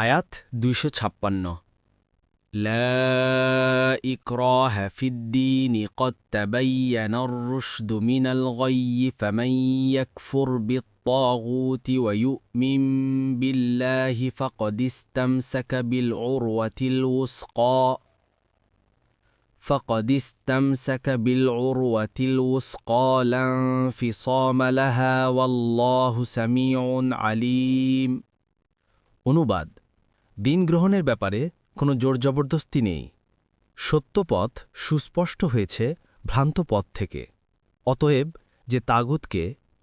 আয়াত দুইশো ছাপ্পান্ন لا إكراه في الدين قد تبين الرشد من الغي فمن يكفر بالطاغوت ويؤمن بالله فقد استمسك بالعروة الوثقى فقد استمسك بالعروة الوثقى لا انفصام لها والله سميع عليم অনুবাদ দিন গ্রহণের ব্যাপারে কোনো জোর জবরদস্তি নেই। সত্যপথ সুস্পষ্ট হয়েছে ভ্রান্ত পথ থেকে। অতএব যে তাগুতকে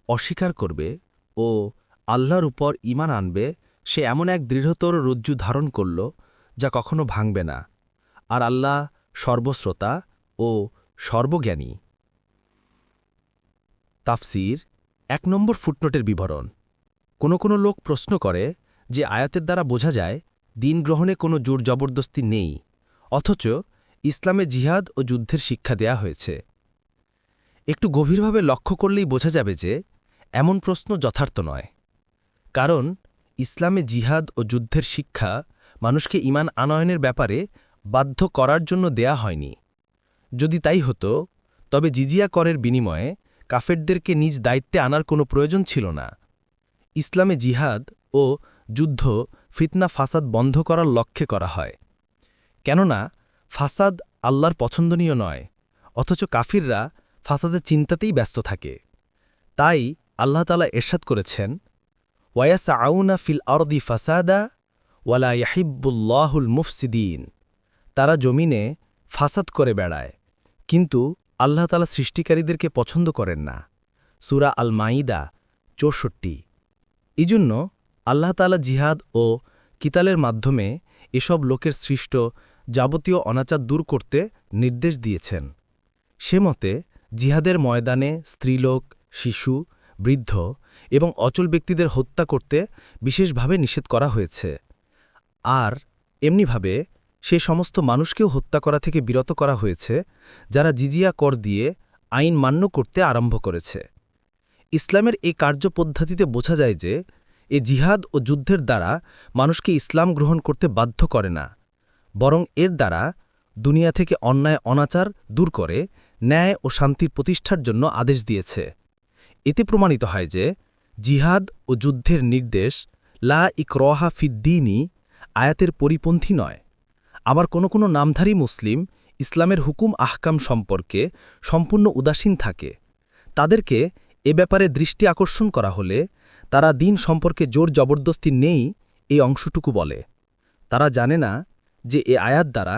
অস্বীকার করবে ও আল্লাহর উপর ইমান আনবে, সে এমন এক দৃঢ়তর রজ্জু ধারণ করল যা কখনো ভাঙবে না। আর আল্লাহ সর্বশ্রোতা ও সর্বজ্ঞানী। তাফসির এক নম্বর ফুটনোটের বিবরণ। কোনো কোনো লোক প্রশ্ন করে যে আয়াতের দ্বারা বোঝা যায় দিন গ্রহণে কোনো জোর জবরদস্তি নেই, অথচ ইসলামে জিহাদ ও যুদ্ধের শিক্ষা দেয়া হয়েছে। একটু গভীরভাবে লক্ষ্য করলেই বোঝা যাবে যে, এমন প্রশ্ন যথার্থ নয়। কারণ, ইসলামে জিহাদ ও যুদ্ধের শিক্ষা মানুষকে ইমান আনয়নের ব্যাপারে বাধ্য করার জন্য দেয়া হয়নি। যদি তাই হতো, তবে জিজিয়া করের বিনিময়ে কাফেরদেরকে নিজ দায়িত্বে আনার কোনো প্রয়োজন ছিল না। ইসলামে জিহাদ ও যুদ্ধ ফিতনা ফাসাদ বন্ধ করার লক্ষ্যে করা হয়। কেননা, ফাসাদ আল্লাহর পছন্দনীয় নয়, অথচ কাফিররা ফাসাদের চিন্তাতেই ব্যস্ত থাকে। তাই আল্লাহ তালা এরশাদ করেছেন ওয়ায়াস আউনা ফিল আরদি ফাসাদা ওয়ালা ইয়াহিব্বুল্লাহুল মুফসিদিন। তারা জমিনে ফাসাদ করে বেড়ায়, কিন্তু আল্লাহ তালা সৃষ্টিকারীদেরকে পছন্দ করেন না। সুরা আল মাইদা চৌষট্টি। এজন্য আল্লাহ তালা জিহাদ ও কিতালের মাধ্যমে এসব লোকের সৃষ্ট যাবতীয় অনাচার দূর করতে নির্দেশ দিয়েছেন। সে মতে, জিহাদের ময়দানে স্ত্রীলোক, শিশু, বৃদ্ধ এবং অচল ব্যক্তিদের হত্যা করতে বিশেষভাবে নিষেধ করা হয়েছে। আর এমনিভাবে সে সমস্ত মানুষকেও হত্যা করা থেকে বিরত করা হয়েছে, যারা জিজিয়া কর দিয়ে আইন মান্য করতে আরম্ভ করেছে। ইসলামের এই কার্যপদ্ধতিতে বোঝা যায় যে এ জিহাদ ও যুদ্ধের দ্বারা মানুষকে ইসলাম গ্রহণ করতে বাধ্য করে না, বরং এর দ্বারা দুনিয়া থেকে অন্যায়, অনাচার দূর করে ন্যায় ও শান্তির প্রতিষ্ঠার জন্য আদেশ দিয়েছে। এতে প্রমাণিত হয় যে জিহাদ ও যুদ্ধের নির্দেশ লা ইকরহা ফিদ্দিনই আয়াতের পরিপন্থী নয়। আবার কোনো কোনো নামধারী মুসলিম ইসলামের হুকুম আহকাম সম্পর্কে সম্পূর্ণ উদাসীন থাকে। তাদেরকে এ ব্যাপারে দৃষ্টি আকর্ষণ করা হলে তারা দিন সম্পর্কে জোর জবরদস্তি নেই এই অংশটুকু বলে। তারা জানে না যে এ আয়াত দ্বারা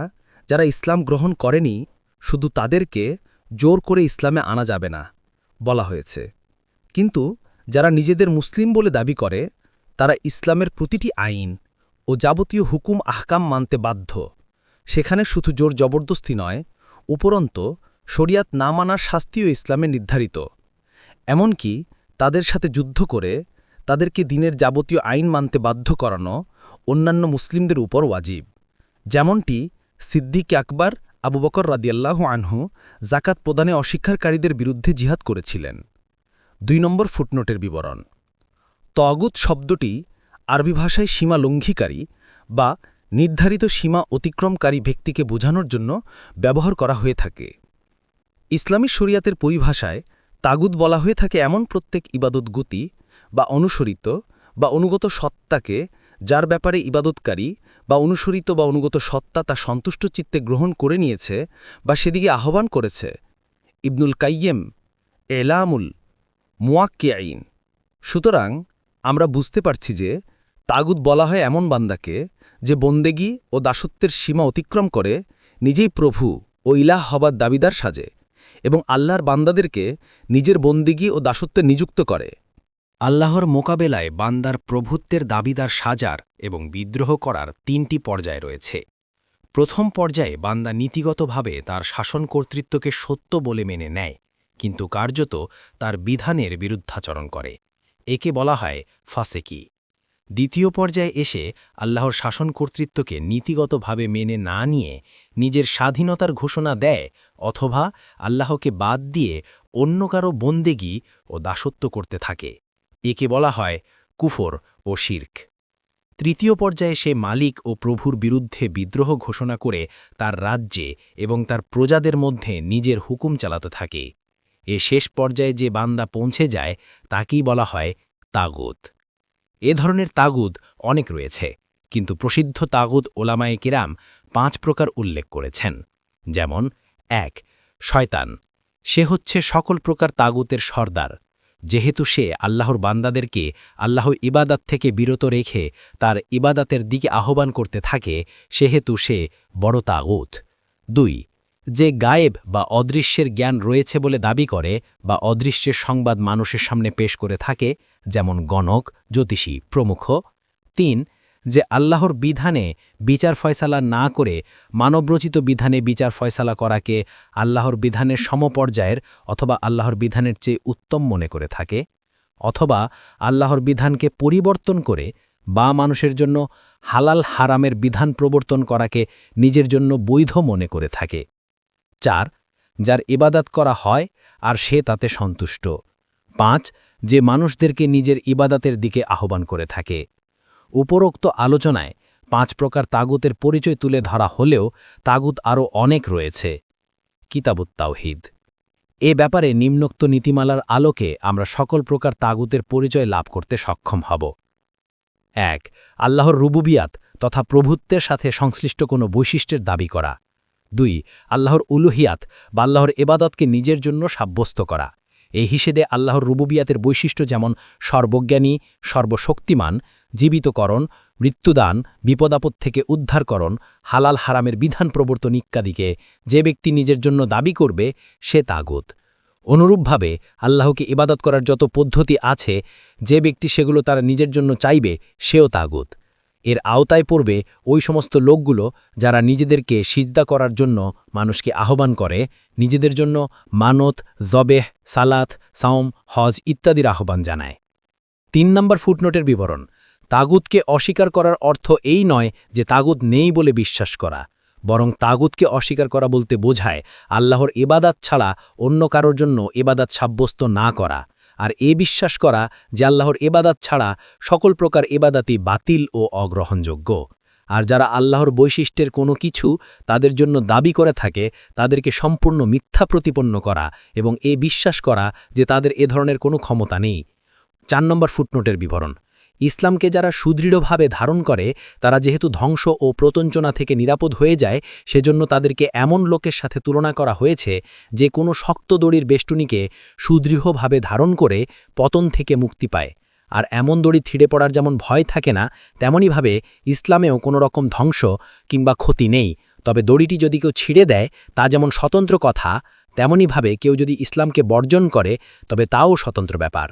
যারা ইসলাম গ্রহণ করেনি, শুধু তাদেরকে জোর করে ইসলামে আনা যাবে না, বলা হয়েছে। কিন্তু যারা নিজেদের মুসলিম বলে দাবি করে, তারা ইসলামের প্রতিটি আইন ও যাবতীয় হুকুম আহকাম মানতে বাধ্য। সেখানে শুধু জোর জবরদস্তি নয়, উপরন্ত শরিয়াত না মানার শাস্তিও ইসলামে নির্ধারিত। এমনকি তাদের সাথে যুদ্ধ করে তাদেরকে দিনের যাবতীয় আইন মানতে বাধ্য করানো অন্যান্য মুসলিমদের উপর ওয়াজিব। যেমনটি সিদ্দিক আকবর, আবু বকর রাদিয়াল্লাহ আনহু জাকাত প্রদানে অস্বীকারীদের বিরুদ্ধে জিহাদ করেছিলেন। দুই নম্বর ফুটনোটের বিবরণ। তগুত শব্দটি আরবি ভাষায় সীমা লঙ্ঘিকারী বা নির্ধারিত সীমা অতিক্রমকারী ব্যক্তিকে বোঝানোর জন্য ব্যবহার করা হয়ে থাকে। ইসলামী শরিয়াতের পরিভাষায় তাগুদ বলা হয়ে থাকে এমন প্রত্যেক ইবাদত গতি বা অনুসরিত বা অনুগত সত্তাকে যার ব্যাপারে ইবাদতকারী বা অনুসরিত বা অনুগত সত্তা তা সন্তুষ্ট চিত্তে গ্রহণ করে নিয়েছে বা সেদিকে আহ্বান করেছে। ইবনুল কাইয়েম এলামুল মুয়াক্কে আইন সুতরাং আমরা বুঝতে পারছি যে তাগুদ বলা হয় এমন বান্দাকে যে বন্দেগী ও দাসত্বের সীমা অতিক্রম করে, নিজেই প্রভু ও ইলাহ হবার দাবিদার সাজে এবং আল্লাহর বান্দাদেরকে নিজের বন্দিগি ও দাসত্বে নিযুক্ত করে। আল্লাহর মোকাবেলায় বান্দার প্রভুত্বের দাবিদার সাজার এবং বিদ্রোহ করার তিনটি পর্যায় রয়েছে। প্রথম পর্যায়ে বান্দা নীতিগতভাবে তার শাসন কর্তৃত্বকে সত্য বলে মেনে নেয়, কিন্তু কার্যত তার বিধানের বিরুদ্ধাচরণ করে। একে বলা হয় ফাসেকি। দ্বিতীয় পর্যায়ে এসে আল্লাহর শাসন কর্তৃত্বকে নীতিগতভাবে মেনে না নিয়ে নিজের স্বাধীনতার ঘোষণা দেয় অথবা আল্লাহকে বাদ দিয়ে অন্য কারও বন্দেগি ও দাসত্ব করতে থাকে। একে বলা হয় কুফর ও শির্ক। তৃতীয় পর্যায়ে সে মালিক ও প্রভুর বিরুদ্ধে বিদ্রোহ ঘোষণা করে তার রাজ্যে এবং তার প্রজাদের মধ্যে নিজের হুকুম চালাতে থাকে। এ শেষ পর্যায়ে যে বান্দা পৌঁছে যায়, তাকেই বলা হয় তাগুত। এ ধরনের তাগুদ অনেক রয়েছে, কিন্তু প্রসিদ্ধ তাগুদ ওলামায়ে কিরাম পাঁচ প্রকার উল্লেখ করেছেন। যেমন, এক, শয়তান। সে হচ্ছে সকল প্রকার তাগুতের সর্দার। যেহেতু সে আল্লাহর বান্দাদেরকে আল্লাহ ইবাদাত থেকে বিরত রেখে তার ইবাদাতের দিকে আহ্বান করতে থাকে, সেহেতু সে বড় তাগুত। দুই, যে গায়েব বা অদৃশ্যের জ্ঞান রয়েছে বলে দাবি করে বা অদৃশ্যের সংবাদ মানুষের সামনে পেশ করে থাকে, যেমন গণক, জ্যোতিষী, প্রমুখ। তিন যে আল্লাহর বিধানে বিচার ফয়সালা না করে মানবরচিত বিধানে বিচার ফয়সালা করাকে আল্লাহর বিধানের সমপর্যায়ের অথবা আল্লাহর বিধানের চেয়ে উত্তম মনে করে থাকে, অথবা আল্লাহর বিধানকে পরিবর্তন করে বা মানুষের জন্য হালাল হারামের বিধান প্রবর্তন করাকে নিজের জন্য বৈধ মনে করে থাকে। চার, যার ইবাদাত করা হয় আর সে তাতে সন্তুষ্ট। পাঁচ, যে মানুষদেরকে নিজের ইবাদাতের দিকে আহ্বান করে থাকে। উপরোক্ত আলোচনায় পাঁচ প্রকার তাগুতের পরিচয় তুলে ধরা হলেও তাগুত আরও অনেক রয়েছে। কিতাবুত তাওহিদ। এ ব্যাপারে নিম্নোক্ত নীতিমালার আলোকে আমরা সকল প্রকার তাগুতের পরিচয় লাভ করতে সক্ষম হব। এক, আল্লাহর রুবুবিয়াত তথা প্রভুত্বের সাথে সংশ্লিষ্ট কোনো বৈশিষ্ট্যের দাবি করা। দুই, আল্লাহর উলুহিয়াত বা আল্লাহর এবাদতকে নিজের জন্য সাব্যস্ত করা। এই হিসেবে আল্লাহর রুবুবিয়াতের বৈশিষ্ট্য যেমন সর্বজ্ঞানী, সর্বশক্তিমান, জীবিতকরণ, মৃত্যুদান, বিপদাপদ থেকে উদ্ধারকরণ, হালাল হারামের বিধান প্রবর্তন ইত্যাদিকে যে ব্যক্তি নিজের জন্য দাবি করবে, সে তাগুত অনুরূপভাবে আল্লাহকে ইবাদত করার যত পদ্ধতি আছে, যে ব্যক্তি সেগুলো তারা নিজের জন্য চাইবে, সেও তাগুত এর আওতায় পড়বে ওই সমস্ত লোকগুলো যারা নিজেদেরকে সিজদা করার জন্য মানুষকে আহ্বান করে, নিজেদের জন্য মানত, জবেহ, সালাত, সাওম, হজ ইত্যাদির আহ্বান জানায়। তিন নম্বর ফুটনোটের বিবরণ, তাগুতকে অস্বীকার করার অর্থ এই নয় যে তাগুত নেই বলে বিশ্বাস করা, বরং তাগুতকে অস্বীকার করা বলতে বোঝায় আল্লাহর এবাদাত ছাড়া অন্য কারোর জন্য এবাদাত সাব্যস্ত না করা। আর এ বিশ্বাস করা যে আল্লাহর এবাদাত ছাড়া সকল প্রকার এবাদাতই বাতিল ও অগ্রহণযোগ্য। আর যারা আল্লাহর বৈশিষ্ট্যের কোনো কিছু তাদের জন্য দাবি করে থাকে, তাদেরকে সম্পূর্ণ মিথ্যা প্রতিপন্ন করা এবং এ বিশ্বাস করা যে তাদের এ ধরনের কোনো ক্ষমতা নেই। চার নম্বর ফুটনোটের বিবরণ। ইসলামকে যারা সুদৃঢ়ভাবে ধারণ করে, তারা যেহেতু ধ্বংস ও প্রতঞ্চনা থেকে নিরাপদ হয়ে যায়, সেজন্য তাদেরকে এমন লোকের সাথে তুলনা করা হয়েছে, যে কোনো শক্ত দড়ির বেষ্টনীকে সুদৃঢ়ভাবে ধারণ করে পতন থেকে মুক্তি পায়। আর এমন দড়ি থিড়ে পড়ার যেমন ভয় থাকে না, তেমনইভাবে ইসলামেও কোনো রকম ধ্বংস কিংবা ক্ষতি নেই। তবে দড়িটি যদি কেউ ছিঁড়ে দেয়, তা যেমন স্বতন্ত্র কথা, তেমনইভাবে কেউ যদি ইসলামকে বর্জন করে, তবে তাও স্বতন্ত্র ব্যাপার।